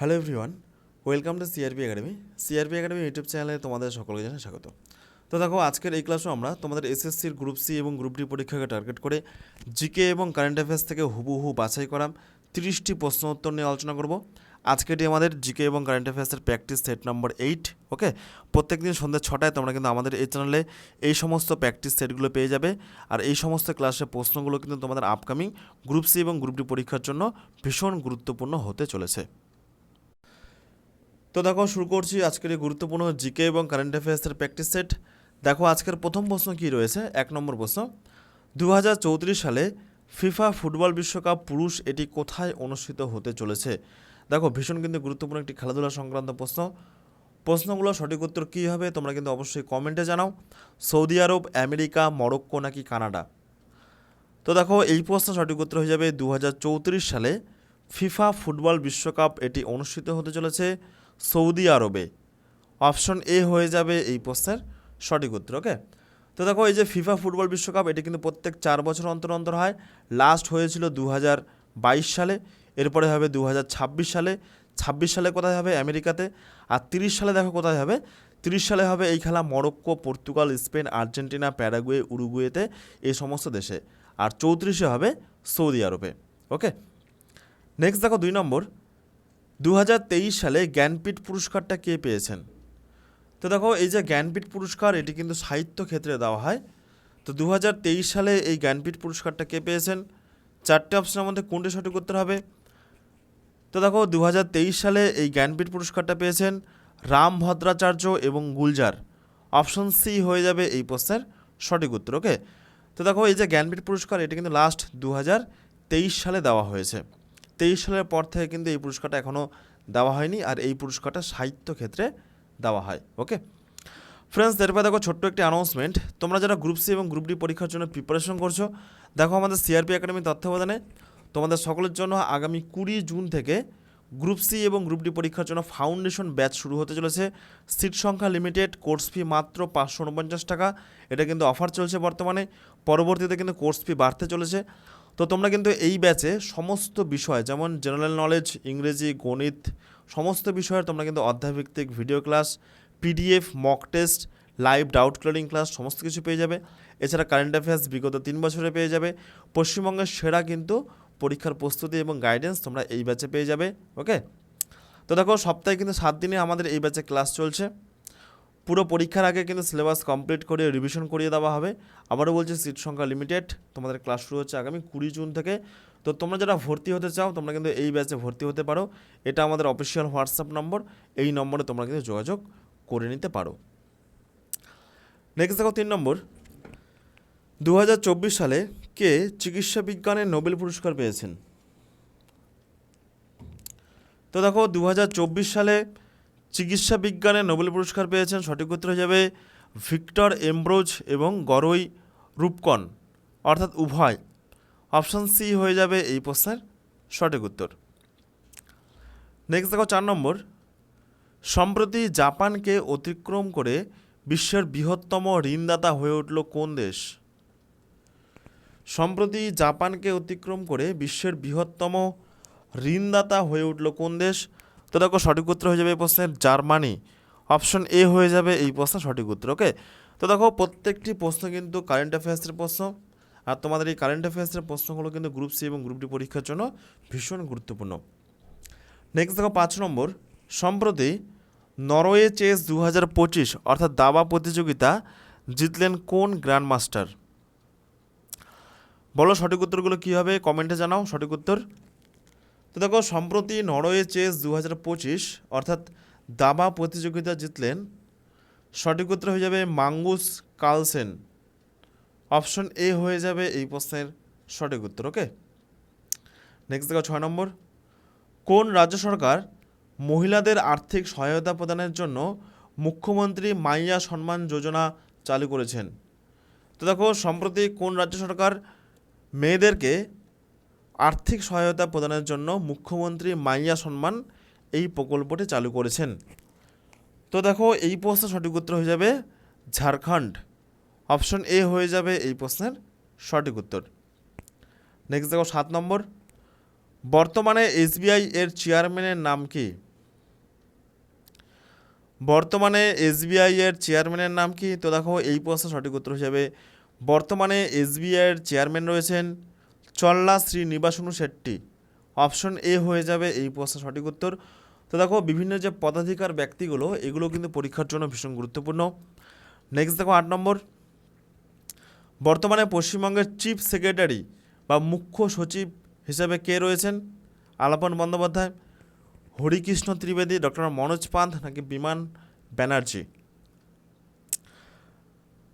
Hello everyone welcome to CRP academy CRP academy YouTube চ্যানেলে তোমাদের সকলকে জানাই স্বাগত। তো দেখো, আজকের এই ক্লাসও আমরা তোমাদের এসএসসির গ্রুপ সি এবং গ্রুপ ডি পরীক্ষাকে টার্গেট করে জিকে এবং কারেন্ট অ্যাফেয়ার্স থেকে হুবহু বাছাই করা তিরিশটি প্রশ্ন উত্তর নিয়ে আলোচনা করব। আজকে এটি আমাদের জিকে এবং current অ্যাফেয়ার্সের practice set number eight okay প্রত্যেক দিন সন্ধ্যে ছটায় তোমরা কিন্তু আমাদের এই চ্যানেলে এই সমস্ত প্র্যাকটিস সেটগুলো পেয়ে যাবে। আর এই সমস্ত ক্লাসের প্রশ্নগুলো কিন্তু তোমাদের আপকামিং গ্রুপ সি এবং গ্রুপ ডি পরীক্ষার জন্য ভীষণ গুরুত্বপূর্ণ হতে চলেছে। তো দেখো, শুরু করছি আজকের এই গুরুত্বপূর্ণ জিকে এবং কারেন্ট অ্যাফেয়ার্সের প্র্যাকটিস সেট দেখো, আজকের প্রথম প্রশ্ন কী রয়েছে? এক নম্বর প্রশ্ন দু হাজার চৌত্রিশ সালে ফিফা ফুটবল বিশ্বকাপ পুরুষ এটি কোথায় অনুষ্ঠিত হতে চলেছে? দেখো, ভীষণ কিন্তু গুরুত্বপূর্ণ একটি খেলাধুলা সংক্রান্ত প্রশ্ন। প্রশ্নগুলো সঠিক উত্তর কী হবে, তোমরা কিন্তু অবশ্যই কমেন্টে জানাও। সৌদি আরব, আমেরিকা, মরক্কো নাকি কানাডা? তো দেখো, এই প্রশ্ন সঠিক উত্তর হয়ে যাবে দু হাজার চৌত্রিশ সালে ফিফা ফুটবল বিশ্বকাপ এটি অনুষ্ঠিত হতে চলেছে। সৌদি আরবে। অপশন এ হয়ে যাবে এই প্রশ্নের সঠিক উত্তর, ওকে? তো দেখো, এই যে ফিফা ফুটবল বিশ্বকাপ, এটি কিন্তু প্রত্যেক চার বছর অন্তর অন্তর হয়। লাস্ট হয়েছিল দু হাজার বাইশ সালে, এরপরে হবে দু হাজার ছাব্বিশ সালে। ছাব্বিশ সালে কোথায় হবে? আমেরিকাতে। আর তিরিশ সালে দেখো কোথায় হবে? তিরিশ সালে হবে এই খেলা Morocco, Portugal, Spain, Argentina, Paraguay, উরুগুয়েতে, এই সমস্ত দেশে। আর চৌত্রিশে হবে সৌদি আরবে, ওকে? নেক্সট দেখো দুই নম্বর। দু হাজার তেইশ সালে জ্ঞানপীঠ পুরস্কারটা কে পেয়েছেন? তো দেখো, এই যে জ্ঞানপীঠ পুরস্কার, এটি কিন্তু সাহিত্য ক্ষেত্রে দেওয়া হয়। তো দু হাজার তেইশ সালে এই জ্ঞানপীঠ পুরস্কারটা কে পেয়েছেন? চারটে অপশনের মধ্যে কোনটি সঠিক উত্তর হবে? তো দেখো দু হাজার তেইশ সালে এই জ্ঞানপীঠ পুরস্কারটা পেয়েছেন রাম ভদ্রাচার্য এবং গুলজার। অপশন সি হয়ে যাবে এই প্রশ্নের সঠিক উত্তর, ওকে? তো দেখো, এই যে জ্ঞানপীঠ পুরস্কার, এটি কিন্তু লাস্ট দু হাজার তেইশ সালে দেওয়া হয়েছে। তেইশ সালের পর থেকে কিন্তু এই পুরস্কারটা এখনও দেওয়া হয়নি আর এই পুরস্কারটা সাহিত্য ক্ষেত্রে দেওয়া হয় ওকে ফ্রেন্ডস এরপরে দেখো ছোট্ট একটি অ্যানাউন্সমেন্ট তোমরা যারা গ্রুপ সি এবং গ্রুপ ডি পরীক্ষার জন্য প্রিপারেশন করছ, দেখো আমাদের সিআরপি একাডেমি তত্ত্বাবধানে তোমাদের সকলের জন্য আগামী কুড়ি জুন থেকে গ্রুপ সি এবং গ্রুপ ডি পরীক্ষার জন্য ফাউন্ডেশন ব্যাচ শুরু হতে চলেছে। সিট সংখ্যা লিমিটেড কোর্স ফি মাত্র পাঁচশো উনপঞ্চাশ টাকা। এটা কিন্তু অফার চলছে বর্তমানে। পরবর্তীতে কিন্তু কোর্স ফি বাড়তে চলেছে। তো তোমরা কিন্তু এই ব্যাচে সমস্ত বিষয়, যেমন জেনারেল নলেজ ইংরেজি, গণিত, সমস্ত বিষয়ের তোমরা কিন্তু অধ্যায়ভিত্তিক video class PDF mock test live doubt clearing class সমস্ত কিছু পেয়ে যাবে। এছাড়া কারেন্ট অ্যাফেয়ার্স বিগত তিন বছরে পেয়ে যাবে। পশ্চিমবঙ্গের সেরা কিন্তু পরীক্ষার প্রস্তুতি এবং গাইডেন্স তোমরা এই ব্যাচে পেয়ে যাবে ওকে তো দেখো, সপ্তাহে কিন্তু সাত দিনে আমাদের এই ব্যাচে ক্লাস চলছে। পুরো পরীক্ষার আগে কিন্তু সিলেবাস কমপ্লিট করে রিভিশন করিয়ে দেওয়া হবে। আবারও বলছি সিট সংখ্যা লিমিটেড তোমাদের ক্লাস শুরু হচ্ছে আগামী কুড়ি জুন থেকে। তো তোমরা যারা ভর্তি হতে চাও, তোমরা কিন্তু এই ব্যাচে ভর্তি হতে পারো। এটা আমাদের অফিসিয়াল হোয়াটসঅ্যাপ নম্বর এই নম্বরে তোমরা কিন্তু যোগাযোগ করে নিতে পারো। নেক্সট দেখো তিন নম্বর। দু হাজার চব্বিশ সালে কে চিকিৎসা বিজ্ঞানে নোবেল পুরস্কার পেয়েছেন? তো দেখো দু হাজার চব্বিশ সালে চিকিৎসা বিজ্ঞানে নোবেল পুরস্কার পেয়েছেন সঠিক উত্তর হয়ে যাবে ভিক্টর এমব্রোজ এবং গরই রূপকন। অর্থাৎ উভয়। অপশান সি হয়ে যাবে এই প্রশ্নের সঠিক উত্তর। নেক্সট দেখো চার নম্বর। সম্প্রতি জাপানকে অতিক্রম করে বিশ্বের বৃহত্তম ঋণদাতা হয়ে উঠল কোন দেশ? সম্প্রতি জাপানকে অতিক্রম করে বিশ্বের বৃহত্তম ঋণদাতা হয়ে উঠল কোন দেশ? তো দেখো সঠিক উত্তর হয়ে যাবে এই প্রশ্নের জার্মানি। অপশন এ হয়ে যাবে এই প্রশ্নের সঠিক উত্তর, ওকে? তো দেখো প্রত্যেকটি প্রশ্ন কিন্তু কারেন্ট অ্যাফেয়ার্সের প্রশ্ন, আর তোমাদের এই কারেন্ট অ্যাফেয়ার্সের প্রশ্নগুলো কিন্তু গ্রুপ সি এবং গ্রুপ ডি পরীক্ষার জন্য ভীষণ গুরুত্বপূর্ণ। নেক্সট দেখো পাঁচ নম্বর, সম্প্রতি নরওয়ে চেস দু হাজার পঁচিশ, অর্থাৎ দাবা প্রতিযোগিতা জিতলেন কোন গ্র্যান্ড মাস্টার বলো সঠিক উত্তরগুলো কী হবে কমেন্টে জানাও সঠিক উত্তর। তো দেখো, সম্প্রতি নরওয়ে চেস দু হাজার পঁচিশ, অর্থাৎ দাবা প্রতিযোগিতা জিতলেন। সঠিক উত্তর হয়ে যাবে মাঙ্গুস কালসেন। অপশন এ হয়ে যাবে এই প্রশ্নের সঠিক উত্তর, ওকে? নেক্সট দেখো, ছয় নম্বর। কোন রাজ্য সরকার মহিলাদের আর্থিক সহায়তা প্রদানের জন্য মুখ্যমন্ত্রী মাইয়া সম্মান যোজনা চালু করেছেন? তো দেখো, সম্প্রতি কোন রাজ্য সরকার মেয়েদেরকে আর্থিক সহায়তা প্রদানের জন্য মুখ্যমন্ত্রী মাইয়া সম্মান এই প্রকল্পটি চালু করেছেন। তো দেখো, এই প্রশ্নের সঠিক উত্তর হয়ে যাবে ঝাড়খণ্ড। অপশন এ হয়ে যাবে এই প্রশ্নের সঠিক উত্তর। নেক্সট দেখো, সাত নম্বর। বর্তমানে এসবিআই এর চেয়ারম্যানের নাম কি? বর্তমানে এসবিআই এর চেয়ারম্যানের নাম কি? তো দেখো, এই প্রশ্নের সঠিক উত্তর হিসাবে বর্তমানে এসবিআই এর চেয়ারম্যান রয়েছেন চল্লা শ্রীনিবাসনু শেট্টি। অপশন এ হয়ে যাবে এই প্রশ্নের সঠিক উত্তর। তো দেখো, বিভিন্ন যে পদাধিকার ব্যক্তিগুলো, এগুলো কিন্তু পরীক্ষার জন্য ভীষণ গুরুত্বপূর্ণ। নেক্সট দেখো আট নম্বর। বর্তমানে পশ্চিমবঙ্গের চিফ সেক্রেটারি বা মুখ্য সচিব হিসেবে কে রয়েছেন? আলাপন বন্দ্যোপাধ্যায়, হরিকৃষ্ণ ত্রিবেদী, ডক্টর মনোজ পান্থ নাকি বিমান ব্যানার্জি?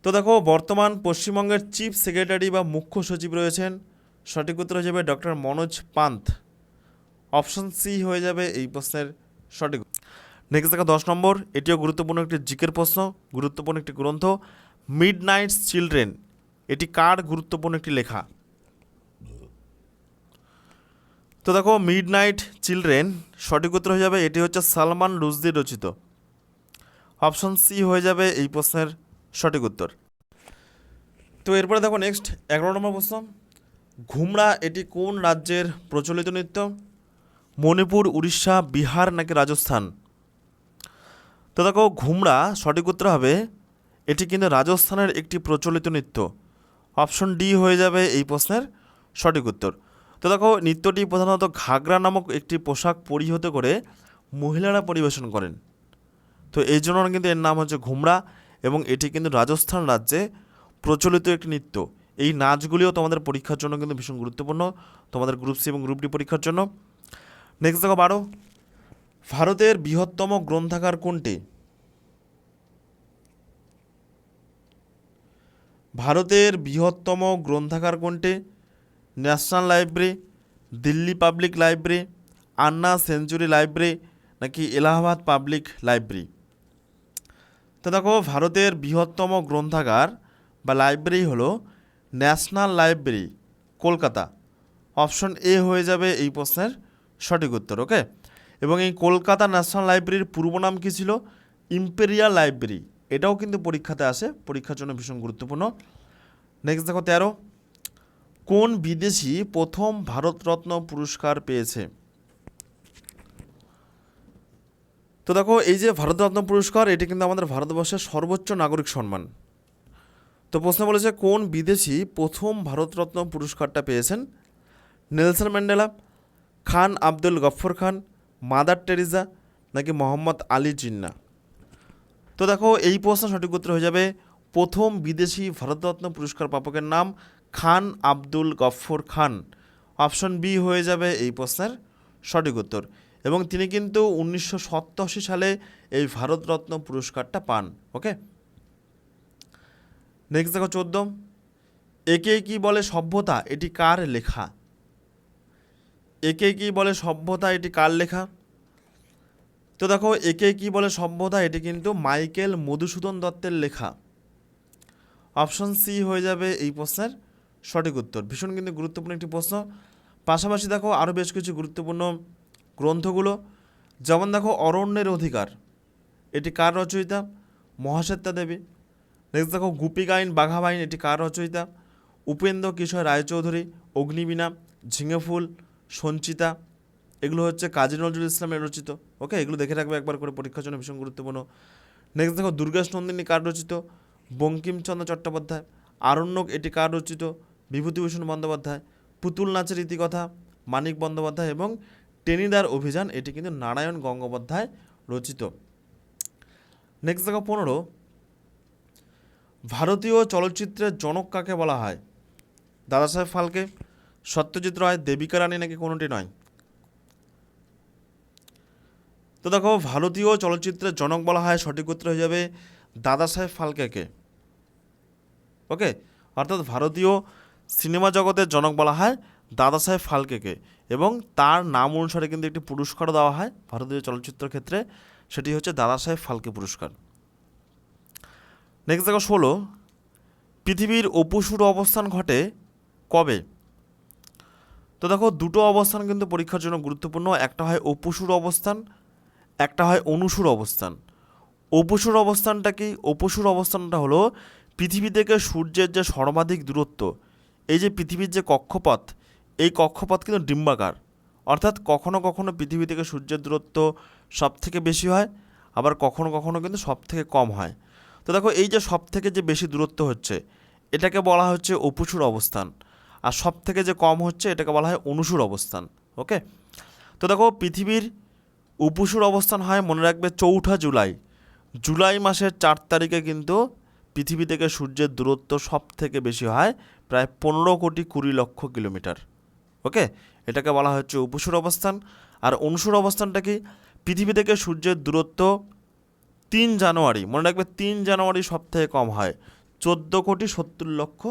তো দেখো, বর্তমান পশ্চিমবঙ্গের চিফ সেক্রেটারি বা মুখ্য সচিব রয়েছেন সঠিক উত্তর হয়ে যাবে doctor Manoj Panth. Option C হয়ে যাবে এই প্রশ্নের সঠিক নেক্সট দেখা, দশ নম্বর, এটিও গুরুত্বপূর্ণ একটি জিকের প্রশ্ন, গুরুত্বপূর্ণ একটি গ্রন্থ মিড নাইটস চিলড্রেন এটি কার গুরুত্বপূর্ণ একটি লেখা? তো দেখো মিড নাইট চিলড্রেন সঠিক উত্তর হয়ে যাবে, এটি হচ্ছে সালমান রুজদি রচিত। অপশন সি হয়ে যাবে এই প্রশ্নের সঠিক উত্তর। তো এরপরে দেখো নেক্সট এগারো নম্বর প্রশ্ন। ঘুমরা এটি কোন রাজ্যের প্রচলিত নৃত্য? মণিপুর, উড়িষ্যা, বিহার নাকি রাজস্থান? তো দেখো ঘুমরা সঠিক উত্তর হবে, এটি কিন্তু রাজস্থানের একটি প্রচলিত নৃত্য। অপশন ডি হয়ে যাবে এই প্রশ্নের সঠিক উত্তর। তো দেখো, নৃত্যটি প্রধানত ঘাগরা নামক একটি পোশাক পরিহিত করে মহিলারা পরিবেশন করেন। তো এই জন্য কিন্তু এর নাম হচ্ছে ঘুমরা এবং এটি কিন্তু রাজস্থান রাজ্যে প্রচলিত একটি নৃত্য। এই নাচগুলিও তোমাদের পরীক্ষার জন্য কিন্তু ভীষণ গুরুত্বপূর্ণ, তোমাদের গ্রুপ সি এবং গ্রুপ ডি পরীক্ষার জন্য। নেক্সট দেখো বারো। ভারতের বৃহত্তম গ্রন্থাগার কোনটি? ভারতের বৃহত্তম গ্রন্থাগার কোনটি? National library, Delhi public library, Anna century library নাকি এলাহাবাদ পাবলিক লাইব্রেরি? তো দেখো, ভারতের বৃহত্তম গ্রন্থাগার বা লাইব্রেরি হলো national library, Kolkata. Option A হয়ে যাবে এই প্রশ্নের সঠিক উত্তর, ওকে? এবং এই কলকাতা ন্যাশনাল লাইব্রেরির পূর্ব নাম কী ছিল? Imperial library. এটাও কিন্তু পরীক্ষাতে আসে, পরীক্ষার জন্য ভীষণ গুরুত্বপূর্ণ। নেক্সট দেখো তেরো। কোন বিদেশি প্রথম ভারতরত্ন পুরস্কার পেয়েছে? তো দেখো, এই যে ভারতরত্ন পুরস্কার, এটি কিন্তু আমাদের ভারতবর্ষের সর্বোচ্চ নাগরিক সম্মান। তো প্রশ্ন বলেছে, কোন বিদেশি প্রথম ভারতরত্ন পুরস্কারটা পেয়েছেন? Nelson Mandela, Khan Abdul Ghaffar Khan, Mother Teresa নাকি মোহাম্মদ আলী জিন্না? তো দেখো, এই প্রশ্ন সঠিক উত্তর হয়ে যাবে, প্রথম বিদেশি ভারতরত্ন পুরস্কার প্রাপকের নাম খান আব্দুল গফর খান। অপশন বি হয়ে যাবে এই প্রশ্নের সঠিক উত্তর। এবং তিনি কিন্তু উনিশশো সালে এই ভারতরত্ন পুরস্কারটা পান, ওকে? নেক্সট দেখো চোদ্দ। একে কি বলে সভ্যতা? এটি কার লেখা? একে কি বলে সভ্যতা? এটি কার লেখা? তো দেখো, একে কি বলে সভ্যতা? এটি কিন্তু মাইকেল মধুসূদন দত্তের লেখা। অপশন সি হয়ে যাবে এই প্রশ্নের সঠিক উত্তর। ভীষণ কিন্তু গুরুত্বপূর্ণ একটি প্রশ্ন। পাশাপাশি দেখো আরও বেশ কিছু গুরুত্বপূর্ণ গ্রন্থগুলো। যেমন দেখো, অরণ্যের অধিকার। এটি কার রচয়িতা? মহাশ্বেতা দেবী। নেক্সট দেখো গুপিগাইন বাঘাবাইন, এটি কার রচয়িতা? উপেন্দ্র কিশোর রায়চৌধুরী, অগ্নিবীণা, ঝিঙেফুল, সঞ্চিতা, এগুলো হচ্ছে কাজী নজরুল ইসলামের রচিত, ওকে? এগুলো দেখে রাখবে একবার করে, পরীক্ষার জন্য ভীষণ গুরুত্বপূর্ণ। নেক্সট দেখো দুর্গেশ নন্দিনী কার রচিত? বঙ্কিমচন্দ্র চট্টোপাধ্যায়। আরণ্যক, এটি কার রচিত? বিভূতিভূষণ বন্দ্যোপাধ্যায়। পুতুল নাচের ইতিকথা, মানিক বন্দ্যোপাধ্যায় এবং টেনিদার অভিযান, এটি কিন্তু নারায়ণ গঙ্গোপাধ্যায় রচিত। নেক্সট দেখো পনেরো ভারতীয় চলচ্চিত্রের জনক কাকে বলা হয়? দাদাসাহেব ফালকে, সত্যজিৎ রায়, দেবিকা রানী নাকি কোনোটি নয়? তো দেখো, ভারতীয় চলচ্চিত্রের জনক বলা হয়, সঠিক উত্তর হয়ে যাবে দাদাসাহেব ফালকেকে ওকে? অর্থাৎ ভারতীয় সিনেমা জগতের জনক বলা হয় দাদাসাহেব ফালকেকে এবং তার নাম অনুসারে কিন্তু একটি পুরস্কারও দেওয়া হয় ভারতীয় চলচ্চিত্র ক্ষেত্রে, সেটি হচ্ছে দাদাসাহেব ফালকে পুরস্কার। নেক্সট দেখো ষোলো। পৃথিবীর অপুসুর অবস্থান ঘটে কবে? তো দেখো, দুটো অবস্থান কিন্তু পরীক্ষার জন্য গুরুত্বপূর্ণ। একটা হয় অপুসুর অবস্থান, একটা হয় অনুসুর অবস্থান। অপুসুর অবস্থানটা কি? অপুসুর অবস্থানটা হলো পৃথিবী থেকে সূর্যের যে সর্বাধিক দূরত্ব, এই যে পৃথিবীর যে কক্ষপথ, এই কক্ষপথ কিন্তু ডিম্বাকার। অর্থাৎ কখনো কখনো পৃথিবী থেকে সূর্যের দূরত্ব সব থেকে বেশি হয়, আবার কখনো কখনো কিন্তু সব থেকে কম হয়। তো দেখো, এই যে সব থেকে যে বেশি দূরত্ব হচ্ছে, এটাকে বলা হচ্ছে অপুসুর অবস্থান। আর সব থেকে যে কম হচ্ছে, এটাকে বলা হয় অনুসুর অবস্থান, ওকে? তো দেখো, পৃথিবীর উপুসুর অবস্থান হয়, মনে রাখবে, চৌঠা জুলাই। জুলাই মাসের চার তারিখে কিন্তু পৃথিবী থেকে সূর্যের দূরত্ব সব থেকে বেশি হয়, প্রায় পনেরো কোটি কুড়ি লক্ষ কিলোমিটার, ওকে? এটাকে বলা হচ্ছে উপসুর অবস্থান। আর অনুসুর অবস্থানটা কি? পৃথিবী থেকে সূর্যের দূরত্ব তিন জানুয়ারি, মনে রাখবে তিন জানুয়ারি সব থেকে কম হয়, চোদ্দ কোটি সত্তর লক্ষ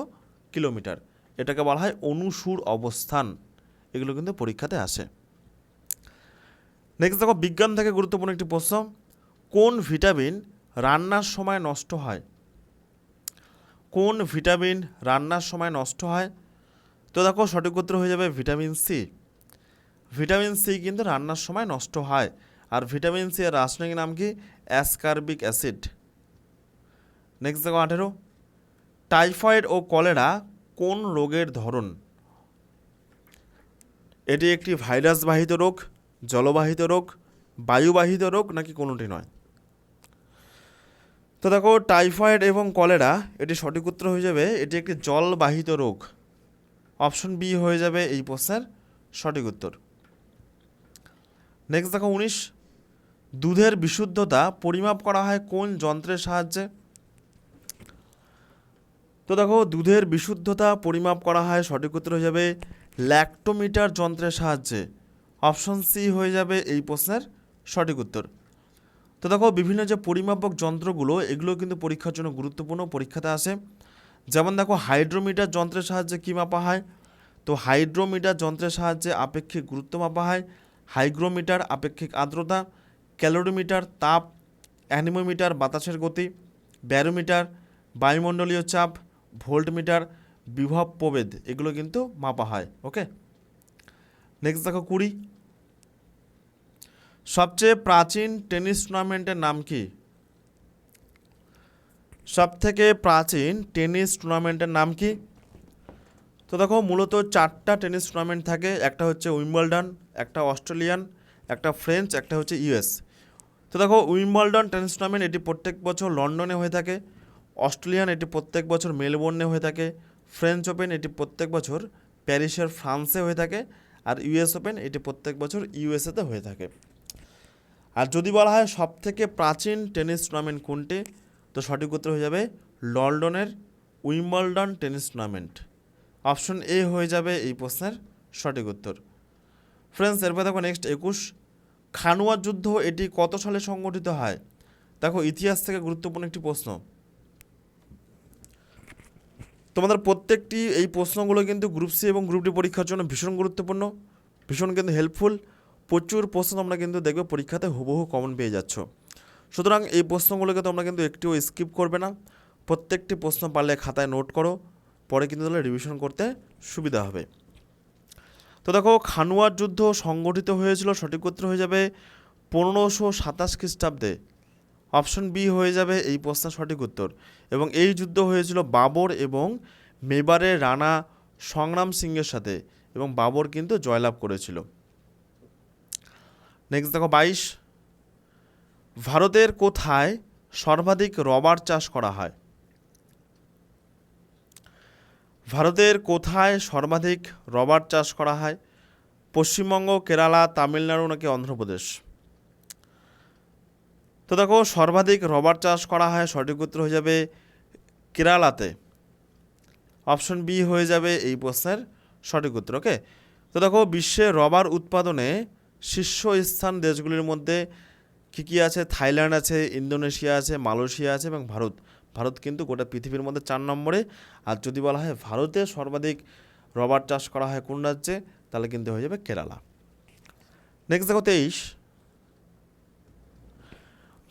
কিলোমিটার। এটাকে বলা হয় অনুসুর অবস্থান। এগুলো কিন্তু পরীক্ষাতে আসে। নেক্সট দেখো, বিজ্ঞান থেকে গুরুত্বপূর্ণ একটি প্রশ্ন। কোন ভিটামিন রান্নার সময় নষ্ট হয়? কোন ভিটামিন রান্নার সময় নষ্ট হয়? তো দেখো, সঠিক উত্তর হয়ে যাবে ভিটামিন সি। ভিটামিন সি কিন্তু রান্নার সময় নষ্ট হয়। আর ভিটামিন সি এর রাসায়নিক নাম কি? Ascorbic acid. নেক্সট দেখো আঠেরো। টাইফয়েড ও কলেরা কোন রোগের ধরন? এটি একটি ভাইরাসবাহিত রোগ, জলবাহিত রোগ, বায়ুবাহিত রোগ নাকি কোনোটি নয়? তো দেখো, টাইফয়েড এবং কলেরা, এটি সঠিক উত্তর হয়ে যাবে, এটি একটি জলবাহিত রোগ। অপশন বি হয়ে যাবে এই প্রশ্নের সঠিক উত্তর। নেক্সট দেখো উনিশ। দুধের বিশুদ্ধতা পরিমাপ করা হয় কোন যন্ত্রের সাহায্যে? তো দেখো, দুধের বিশুদ্ধতা পরিমাপ করা হয় সঠিক উত্তর হয়ে যাবে ল্যাক্টোমিটার যন্ত্রের সাহায্যে। অপশন সি হয়ে যাবে এই প্রশ্নের সঠিক উত্তর। তো দেখো, বিভিন্ন যে পরিমাপক যন্ত্রগুলো, এগুলো কিন্তু পরীক্ষার জন্য গুরুত্বপূর্ণ, পরীক্ষাতে আসে। যেমন দেখো, হাইড্রোমিটার যন্ত্রের সাহায্যে কী মাপা হয়? তো হাইড্রোমিটার যন্ত্রের সাহায্যে আপেক্ষিক গুরুত্ব মাপা হয়, হাইগ্রোমিটার আপেক্ষিক আর্দ্রতা ক্যালোরিমিটার, তাপ, অ্যানিমোমিটার, বাতাসের গতি, ব্যারোমিটার, বায়ুমণ্ডলীয় চাপ, ভোল্টমিটার, বিভব প্রভেদ, এগুলো কিন্তু মাপা হয়, ওকে? নেক্সট দেখো কুড়ি। সবচেয়ে প্রাচীন টেনিস টুর্নামেন্টের নাম কি? সব থেকে প্রাচীন টেনিস টুর্নামেন্টের নাম কি? তো দেখো, মূলত চারটা টেনিস টুর্নামেন্ট থাকে, একটা হচ্ছে উইম্বলডন, একটা অস্ট্রেলিয়ান, একটা ফ্রেঞ্চ, একটা হচ্ছে ইউএস তো দেখো, উইম্বলডন টেনিস টুর্নামেন্ট এটি প্রত্যেক বছর লন্ডনে হয়ে থাকে, অস্ট্রেলিয়ান এটি প্রত্যেক বছর মেলবোর্নে হয়ে থাকে, ফ্রেঞ্চ ওপেন এটি প্রত্যেক বছর প্যারিসের ফ্রান্সে হয়ে থাকে, আর ইউএস ওপেন এটি প্রত্যেক বছর ইউএসএতে হয়ে থাকে। আর যদি বলা হয় সব থেকে প্রাচীন টেনিস টুর্নামেন্ট কোনটি, তো সঠিক উত্তর হয়ে যাবে লন্ডনের Wimbledon tennis tournament option A হয়ে যাবে এই প্রশ্নের সঠিক উত্তর। ফ্রেন্ডস, এরপর দেখো নেক্সট একুশ খানুয়া যুদ্ধ এটি কত সালে সংগঠিত হয়? দেখো, ইতিহাস থেকে গুরুত্বপূর্ণ একটি প্রশ্ন। তোমাদের প্রত্যেকটি এই প্রশ্নগুলো কিন্তু গ্রুপ সি এবং গ্রুপ ডি পরীক্ষার জন্য ভীষণ গুরুত্বপূর্ণ, ভীষণ কিন্তু হেল্পফুল প্রচুর প্রশ্ন তোমরা কিন্তু দেখবে পরীক্ষাতে হুবহু কমন পেয়ে যাচ্ছ। সুতরাং এই প্রশ্নগুলোকে তোমরা কিন্তু একটিও স্কিপ করবে না। প্রত্যেকটি প্রশ্ন পারলে খাতায় নোট করো, পরে কিন্তু তাহলে রিভিশন করতে সুবিধা হবে। তো দেখো, খানুয়ার যুদ্ধ সংগঠিত হয়েছিল, সঠিক উত্তর হয়ে যাবে পনেরোশো সাতাশ খ্রিস্টাব্দে। অপশন বি হয়ে যাবে এই প্রশ্নের সঠিক উত্তর। এবং এই যুদ্ধ হয়েছিল বাবর এবং মেবারের রানা সংগ্রাম সিংয়ের সাথে, এবং বাবর কিন্তু জয়লাভ করেছিল। নেক্সট দেখো, বাইশ। ভারতের কোথায় সর্বাধিক রবার চাষ করা হয়? ভারতের কোথায় সর্বাধিক রবার চাষ করা হয়? পশ্চিমবঙ্গ, কেরালা, তামিলনাড়ু নাকি অন্ধ্রপ্রদেশ? তো দেখো, সর্বাধিক রবার চাষ করা হয়, সঠিক উত্তর হয়ে যাবে কেরালাতে। অপশন বি হয়ে যাবে এই প্রশ্নের সঠিক উত্তর, ওকে? তো দেখো, বিশ্বে রবার উৎপাদনে শীর্ষস্থান দেশগুলির মধ্যে কী কী আছে? থাইল্যান্ড আছে, ইন্দোনেশিয়া আছে, মালয়েশিয়া আছে এবং ভারত। ভারত কিন্তু গোটা পৃথিবীর মধ্যে চার নম্বরে। আর যদি বলা হয় ভারতে সর্বাধিক রবার চাষ করা হয় কোন রাজ্যে, তাহলে কিন্তু হয়ে যাবে কেরালা। নেক্সট দেখো তেইশ।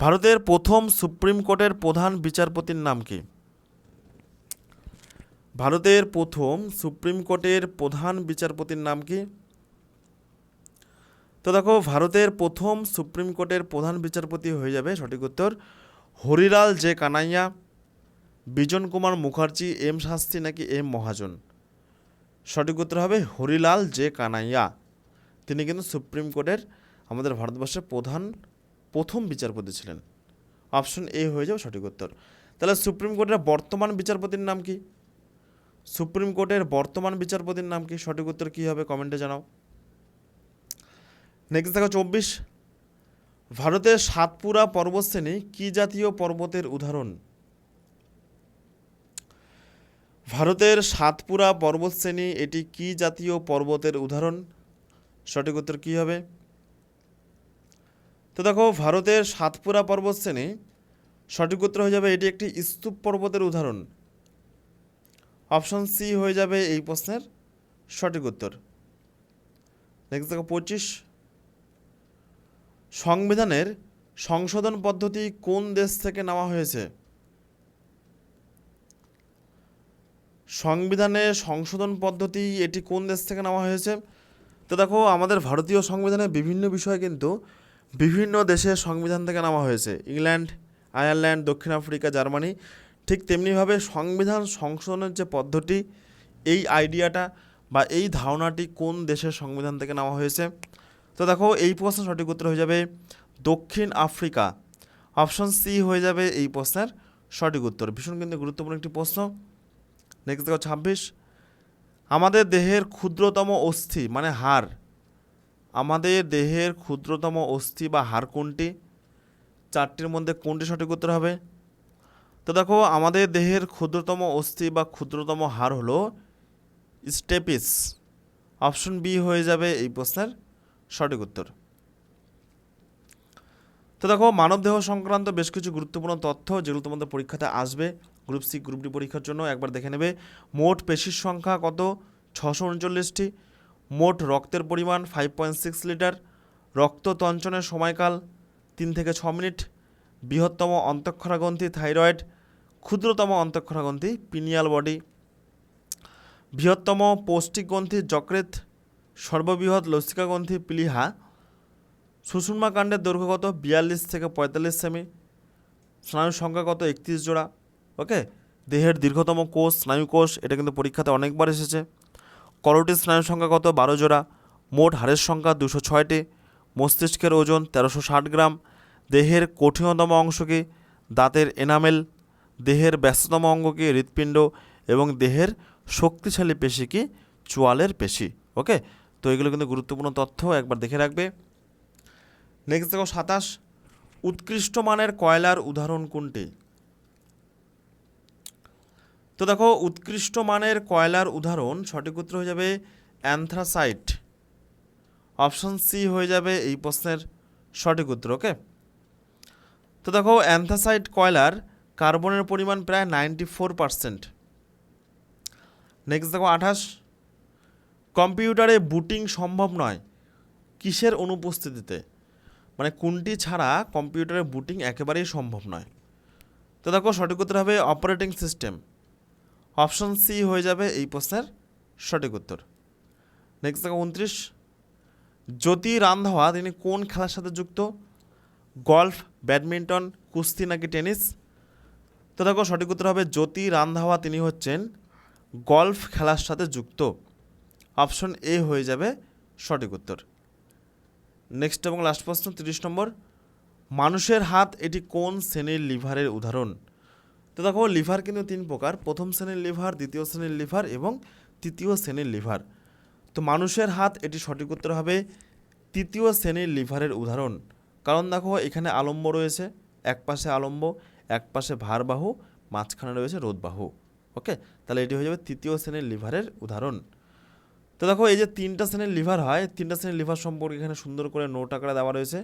ভারতের প্রথম সুপ্রিম কোর্টের প্রধান বিচারপতির নাম কি? ভারতের প্রথম সুপ্রিম কোর্টের প্রধান বিচারপতির নাম কি? তো দেখো, ভারতের প্রথম সুপ্রিম কোর্টের প্রধান বিচারপতি হয়ে যাবে সঠিক উত্তর হরিলাল জে কানাইয়া। বিজন কুমার মুখার্জি, এম শাস্ত্রী নাকি এম মহাজন? সঠিক উত্তর হবে হরিলাল জে কানাইয়া। তিনি কিন্তু সুপ্রিম কোর্টের আমাদের ভারতবর্ষের প্রধান, প্রথম বিচারপতি ছিলেন। অপশন এ হয়ে যাবে সঠিক উত্তর। তাহলে সুপ্রিম কোর্টের বর্তমান বিচারপতির নাম কি? সুপ্রিম কোর্টের বর্তমান বিচারপতির নাম কি? সঠিক উত্তর কী হবে কমেন্টে জানাও। নেক্সট দেখো চব্বিশ। ভারতের সাতপুরা পর্বতশ্রেণী কি জাতীয় পর্বতের উদাহরণ? ভারতের সাতপুরা পর্বতশ্রেণী, এটি কি জাতীয় পর্বতের উদাহরণ? সঠিক উত্তর কী হবে? তো দেখো, ভারতের সাতপুরা পর্বতশ্রেণী, সঠিক উত্তর হয়ে যাবে এটি একটি স্তূপ পর্বতের উদাহরণ। অপশন সি হয়ে যাবে এই প্রশ্নের সঠিক উত্তর। নেক্সট দেখো, পঁচিশ। সংবিধানের সংশোধন পদ্ধতি কোন দেশ থেকে নেওয়া হয়েছে? সংবিধানে সংশোধন পদ্ধতি এটি কোন দেশ থেকে নেওয়া হয়েছে? তো দেখো, আমাদের ভারতীয় সংবিধানে বিভিন্ন বিষয় কিন্তু বিভিন্ন দেশের সংবিধান থেকে নেওয়া হয়েছে। ইংল্যান্ড, আয়ারল্যান্ড, দক্ষিণ আফ্রিকা, জার্মানি। ঠিক তেমনিভাবে সংবিধান সংশোধনের যে পদ্ধতি, এই আইডিয়াটা বা এই ধারণাটি কোন দেশের সংবিধান থেকে নেওয়া হয়েছে? তো দেখো, এই প্রশ্নের সঠিক উত্তর হয়ে যাবে দক্ষিণ আফ্রিকা। অপশন সি হয়ে যাবে এই প্রশ্নের সঠিক উত্তর। ভীষণ কিন্তু গুরুত্বপূর্ণ একটি প্রশ্ন। নেক্সট দেখো ছাব্বিশ। আমাদের দেহের ক্ষুদ্রতম অস্থি মানে হাড়। আমাদের দেহের ক্ষুদ্রতম অস্থি বা হাড় কোনটি? চারটির মধ্যে কোনটি সঠিক উত্তর হবে? তো দেখো, আমাদের দেহের ক্ষুদ্রতম অস্থি বা ক্ষুদ্রতম হাড় হলো স্টেপিস। অপশন বি হয়ে যাবে এই প্রশ্নের সঠিক উত্তর। তো দেখো, মানবদেহ সংক্রান্ত বেশ কিছু গুরুত্বপূর্ণ তথ্য যেগুলো তোমাদের পরীক্ষাতে আসবে। গ্রুপ সি, গ্রুপ ডি পরীক্ষার জন্য একবার দেখে নেবে। মোট পেশির সংখ্যা কত? ছশো উনচল্লিশটি। মোট রক্তের পরিমাণ ফাইভ পয়েন্ট সিক্স লিটার। রক্ত তঞ্চনের সময়কাল তিন থেকে ছ মিনিট। বৃহত্তম অন্তঃক্ষরাগ্রন্থি থাইরয়েড। ক্ষুদ্রতম অন্তঃক্ষরাগ্রন্থি পিনিয়াল বডি। বৃহত্তম পৌষ্টিক গ্রন্থি যকৃত সর্ববৃহৎ লসিকা গ্রন্থি প্লিহা। সুষুম্না কাণ্ডের দৈর্ঘ্য কত? বিয়াল্লিশ থেকে পঁয়তাল্লিশ সেমি। স্নায়ুর সংখ্যা কত? একত্রিশ জোড়া। ওকে দেহের দীর্ঘতম কোষ, স্নায়ু কোষ, এটা কিন্তু পরীক্ষাতে অনেকবার এসেছে। করোটির স্নায়ুর সংখ্যা কত? বারো জোড়া। মোট হাড়ের সংখ্যা দুশো ছয়টি। মস্তিষ্কের ওজন তেরোশো ষাট গ্রাম। দেহের কঠিনতম অংশ কি? দাঁতের এনামেল। দেহের ব্যস্ততম অঙ্গ কি? হৃৎপিণ্ড। এবং দেহের শক্তিশালী পেশি কি? চোয়ালের পেশি। ওকে তো এগুলো কিন্তু গুরুত্বপূর্ণ তথ্য, একবার দেখে রাখবে। নেক্সট দেখো সাতাশ। উৎকৃষ্ট মানের কয়লার উদাহরণ কোনটি? তো দেখো, উৎকৃষ্ট মানের কয়লার উদাহরণ সঠিক উত্তর হয়ে যাবে অ্যান্থ্রাসাইট। অপশন সি হয়ে যাবে এই প্রশ্নের সঠিক উত্তর, ওকে? তো দেখো অ্যান্থাসাইট কয়লার কার্বনের পরিমাণ প্রায় নাইনটি ফোর পারসেন্ট। নেক্সট দেখো, আঠাশ। কম্পিউটারে বুটিং সম্ভব নয়, কিসের অনুপস্থিতিতে? মানে কোনটি ছাড়া কম্পিউটারে বুটিং একেবারেই সম্ভব নয়। তো দেখো, সঠিক উত্তর হবে অপারেটিং সিস্টেম। অপশন সি হয়ে যাবে এই প্রশ্নের সঠিক উত্তর। নেক্সট দেখো উনত্রিশ। জ্যোতি রান্ধাওয়া, তিনি কোন খেলার সাথে যুক্ত? গল্ফ, ব্যাডমিন্টন, কুস্তি নাকি টেনিস? তো দেখো সঠিক উত্তর হবে জ্যোতি রান্ধাওয়া, তিনি হচ্ছেন গল্ফ খেলার সাথে যুক্ত। অপশন এ হয়ে যাবে সঠিক উত্তর। নেক্সট এবং লাস্ট প্রশ্ন, তিরিশ নম্বর। মানুষের হাত এটি কোন শ্রেণির লিভারের উদাহরণ? তো দেখো, লিভার কিন্তু তিন প্রকার। প্রথম শ্রেণির লিভার, দ্বিতীয় শ্রেণির লিভার এবং তৃতীয় শ্রেণির লিভার। তো মানুষের হাত, এটি সঠিক উত্তর হবে তৃতীয় শ্রেণির লিভারের উদাহরণ। কারণ দেখো, এখানে আলম্ব রয়েছে, এক পাশে আলম্ব, এক পাশে ভারবাহু, মাঝখানে রয়েছে রোদবাহু। ওকে? তাহলে এটি হয়ে যাবে তৃতীয় শ্রেণির লিভারের উদাহরণ। তো দেখো, এই যে তিনটা শ্রেণির লিভার হয়, তিনটা শ্রেণির লিভার সম্পর্কে এখানে সুন্দর করে নোট আকারে দেওয়া রয়েছে।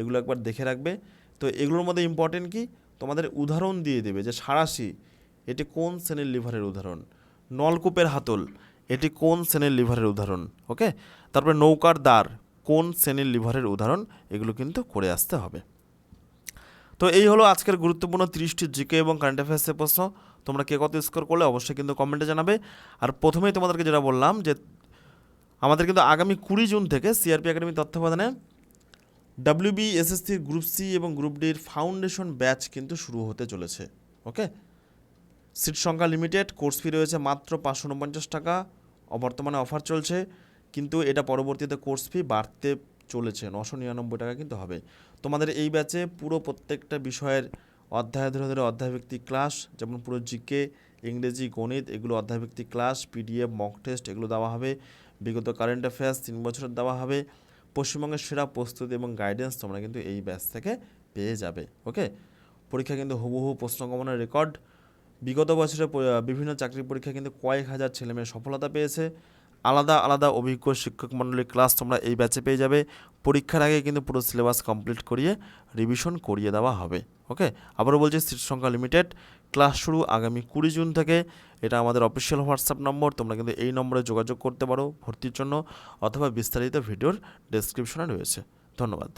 এগুলো একবার দেখে রাখবে। তো এগুলোর মধ্যে ইম্পর্টেন্ট কি? তোমাদের উদাহরণ দিয়ে দেবে যে সাঁড়াশি এটি কোন শ্রেণির লিভারের উদাহরণ? নলকূপের হাতল, এটি কোন শ্রেণির লিভারের উদাহরণ? ওকে? তারপরে নৌকার দ্বার, কোন শ্রেণির লিভারের উদাহরণ? এগুলো কিন্তু করে আসতে হবে। তো এই হলো আজকের গুরুত্বপূর্ণ তিরিশটি জিকে এবং কারেন্ট অ্যাফেয়ার্সের প্রশ্ন। তোমরা কে কত স্কোর করলে অবশ্যই কিন্তু কমেন্টে জানাবে। আর প্রথমেই তোমাদেরকে যেটা বললাম যে, আমাদের কিন্তু আগামী কুড়ি জুন থেকে সিআরপি একাডেমি তত্ত্বাবধানে ডাব্লিউবি এসএসসির গ্রুপ সি এবং গ্রুপ ডির ফাউন্ডেশন ব্যাচ কিন্তু শুরু হতে চলেছে ওকে সিট সংখ্যা লিমিটেড কোর্স ফি রয়েছে মাত্র পাঁচশো উনপঞ্চাশ টাকা বর্তমানে অফার চলছে, কিন্তু এটা পরবর্তীতে কোর্স ফি বাড়তে চলেছে, নশো নিরানব্বই টাকা কিন্তু হবে। তোমাদের এই ব্যাচে পুরো প্রত্যেকটা বিষয়ের অধ্যায় ধরে ধরে অধ্যায়ভিত্তিক ক্লাস যেমন পুরো জিকে ইংরেজি, গণিত, এগুলো অধ্যায়ভিত্তিক ক্লাস পিডিএফ মক টেস্ট এগুলো দেওয়া হবে। বিগত কারেন্ট অ্যাফেয়ার্স তিন বছরের দেওয়া হবে। পশ্চিমবঙ্গের সেরা প্রস্তুতি এবং গাইডেন্স তোমরা কিন্তু এই ব্যাচ থেকে পেয়ে যাবে ওকে পরীক্ষা কিন্তু হুবহু প্রশ্নগমনের রেকর্ড বিগত বছরে বিভিন্ন চাকরির পরীক্ষা কিন্তু কয়েক হাজার ছেলেমেয়ে সফলতা পেয়েছে। আলাদা আলাদা অভিজ্ঞ শিক্ষক মণ্ডলীর ক্লাস তোমরা এই ব্যাচে পেয়ে যাবে। পরীক্ষার আগে কিন্তু পুরো সিলেবাস কমপ্লিট করিয়ে রিভিশন করিয়ে দেওয়া হবে ওকে আবারও বলছি সিট সংখ্যা লিমিটেড ক্লাস শুরু আগামী কুড়ি জুন থেকে। এটা আমাদের অফিসিয়াল হোয়াটসঅ্যাপ নম্বর, তোমরা কিন্তু এই নম্বরে যোগাযোগ করতে পারো ভর্তির জন্য অথবা বিস্তারিত ভিডিওর ডেসক্রিপশনে রয়েছে। ধন্যবাদ।